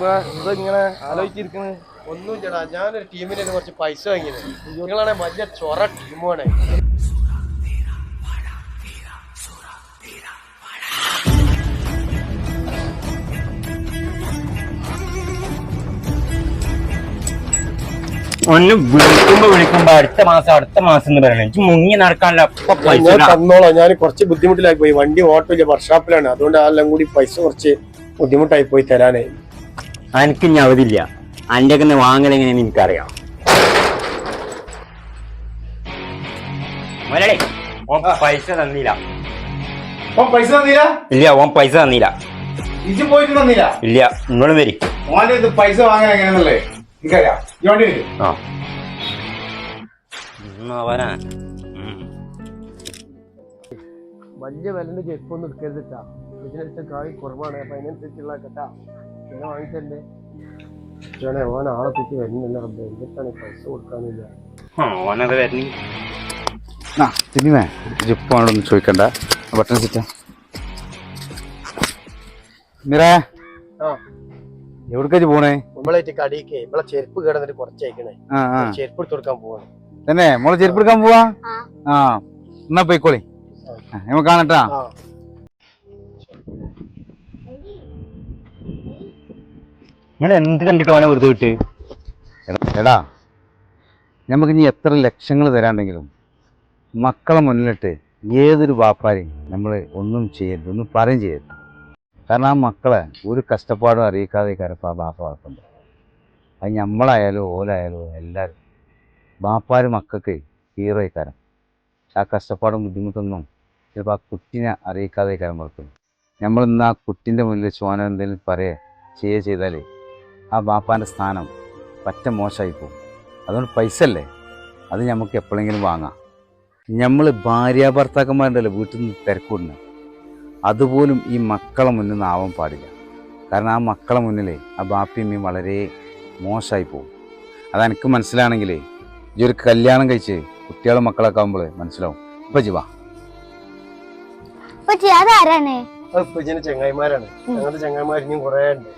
ഇങ്ങനെ ആലോചിച്ചിരിക്കണ്? ഒന്നും ചേടാ ഞാനൊരു ടീമിന് കുറച്ച് പൈസ വാങ്ങിയത് നിങ്ങളാണെ വലിയ ചൊറ ടീമാണ്. ഒന്ന് വിളിക്കുമ്പോ വിളിക്കുമ്പോ അടുത്ത മാസം അടുത്ത മാസം എന്ന് പറയണേ. എനിക്ക് മുങ്ങി നടക്കാനുള്ള അപ്പൊ പൈസ ഞാൻ തന്നോളാം. ഞാൻ കുറച്ച് ബുദ്ധിമുട്ടിലായി പോയി വണ്ടി ഓട്ടോ ഇല്ല വർക്ക്ഷോപ്പിലാണ് അതുകൊണ്ട് അതെല്ലാം കൂടി പൈസ കുറച്ച് ബുദ്ധിമുട്ടായി പോയി തരാനേ. എനിക്ക് ഇനി അവധില്ല അന്റെ ഒക്കെ വാങ്ങലെങ്ങനെയാണ് എനിക്കറിയാം. മുതലാളി, ഓൻ പൈസ തന്നില്ല. പൈസ തന്നില്ല? ഇല്ല ഓൻ പൈസ തന്നില്ല. ഇജ് പോയിട്ട് തന്നില്ല? ഇല്ല നിങ്ങളും വരി. ഓന്റെ ഇത് പൈസ വാങ്ങാൻ എങ്ങനെയാണല്ലേ എനിക്കറിയാം. ആ. അവനാ. വലിയ വിലന്റെ ഒന്നും എടുക്കരുത് കേട്ടാ ഇതിനനുസരിച്ച് കായ് കുറവാണ്. അപ്പൊ അതിനനുസരിച്ചുള്ള കേട്ടാ. പിന്നെ വാങ്ങിച്ചല്ലേ ചേട്ടനെ ഓൻ ആളെ തെറ്റി വരുന്നില്ല റബ്ബേ. എന്നിട്ടാണ് പൈസ കൊടുക്കാനില്ല. ഓനത് വരണി ആ സിനിമ ജിപ്പാണോന്ന് ചോദിക്കണ്ട. ബട്ടൺ സിറ്റ. മിറേ ആ. എവിടേക്കാ പോണേ? നമ്മളെ കടിക്കേ നമ്മളെ ചെരുപ്പ് കിടന്നിട്ട് കുറച്ചയക്കണേ. ചെരുപ്പ് എടുത്ത് കൊടുക്കാൻ പോവാണ്. തന്നെ മോളെ ചെരുപ്പ് എടുക്കാൻ പോവാ? ആ. എന്നാ പോയിക്കോളി. നമുക്ക് കാണട്ടാ. നിങ്ങൾ എന്ത് കണ്ടിട്ട് അവനെ വെറുതെ വിട്ട്? എടാ നമുക്ക് ഇനി എത്ര ലക്ഷങ്ങൾ തരാണ്ടെങ്കിലും മക്കളെ മുന്നിലിട്ട് ഏതൊരു വാപ്പാരെയും നമ്മൾ ഒന്നും ചെയ്യരുത് ഒന്നും പറയും ചെയ്യരുത്. കാരണം ആ മക്കളെ ഒരു കഷ്ടപ്പാടും അറിയിക്കാതെ കരപ്പാ ബാപ്പ വളർത്തുന്നത്. അത് നമ്മളായാലും ഓലായാലും എല്ലാവരും. ബാപ്പാരും മക്കൾക്ക് ഹീറോയി തരം. ആ കഷ്ടപ്പാടും ബുദ്ധിമുട്ടൊന്നും ചിലപ്പോൾ ആ കുട്ടിനെ അറിയിക്കാതെ കരം വളർത്തുന്നു. നമ്മളിന്ന് ആ കുട്ടിന്റെ മുന്നിൽ ചോന എന്തെങ്കിലും പറയേ ചെയ്യുക ചെയ്താലേ ആ ബാപ്പാന്റെ സ്ഥാനം പറ്റ മോശമായി പോകും. അതുകൊണ്ട് പൈസ അല്ലേ അത് നമുക്ക് എപ്പോഴെങ്കിലും വാങ്ങാം. നമ്മൾ ഭാര്യ ഭർത്താക്കന്മാരുണ്ടല്ലോ വീട്ടിൽ നിന്ന് തിരക്കൂടുന്നത് അതുപോലും ഈ മക്കളെ മുന്നിൽ നിന്ന് ആവാൻ പാടില്ല. കാരണം ആ മക്കളെ മുന്നിൽ ആ ബാപ്പിയമ്മയും വളരെ മോശമായി പോകും. അതെനിക്ക് മനസ്സിലാണെങ്കിലേ ഈ ഒരു കല്യാണം കഴിച്ച് കുട്ടികളും മക്കളൊക്കെ ആകുമ്പോൾ മനസ്സിലാവും. ഇപ്പൊ ജീവാ അതാരാണ്? ചെങ്ങായിമാരാണ്. അങ്ങനത്തെ കുറേ ഇനിയും ഉണ്ട്